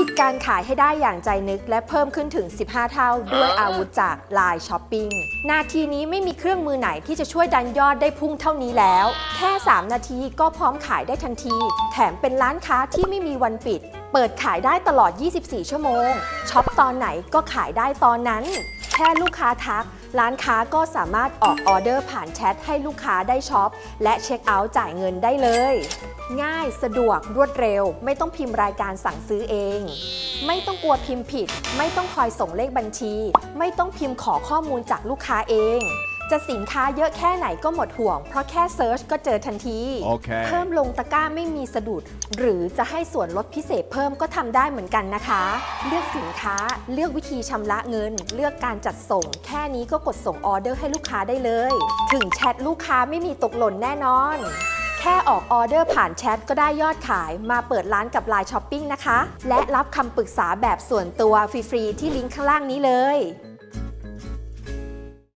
ปิดการขายให้ได้อย่างใจนึกและเพิ่มขึ้นถึง 15 เท่า ด้วยอาวุธจาก Line Shopping นาทีนี้ไม่มีเครื่องมือไหนที่จะช่วยดันยอดได้พุ่งเท่านี้แล้ว แค่ 3 นาทีก็พร้อมขายได้ทันที แถมเป็นร้านค้าที่ไม่มีวันปิด เปิดขายได้ตลอด 24 ชั่วโมงช็อปตอนไหนก็ขายได้ตอนนั้น ค่ลูกค้าทัก ร้านค้าก็สามารถออกออเดอร์ผ่านแชทให้ลูกค้าได้ช็อป และเช็คเอาท์จ่ายเงินได้เลย ง่ายสะดวกรวดเร็ว ไม่ต้องพิมพ์รายการสั่งซื้อเอง ไม่ต้องกลัวพิมพ์ผิด ไม่ต้องคอยส่งเลขบัญชี ไม่ต้องพิมพ์ขอข้อมูลจากลูกค้าเอง จะสินค้าเยอะแค่ไหนก็หมดห่วง เพราะแค่เซิร์ชก็เจอทันทีโอเคเพิ่มลงตะกร้าไม่มีสะดุด หรือจะให้ส่วนลดพิเศษเพิ่มก็ทำได้เหมือนกันนะคะ เลือกสินค้าเลือกวิธีชำระเงิน เลือกการจัดส่ง แค่นี้ก็กดส่งออเดอร์ให้ลูกค้าได้เลย ถึงแชทลูกค้าไม่มีตกหล่นแน่นอน แค่ออกออเดอร์ผ่านแชทก็ได้ยอดขาย มาเปิดร้านกับ Line Shopping นะคะ และรับคำปรึกษาแบบส่วนตัวฟรีๆที่ลิงก์ข้างล่างนี้เลย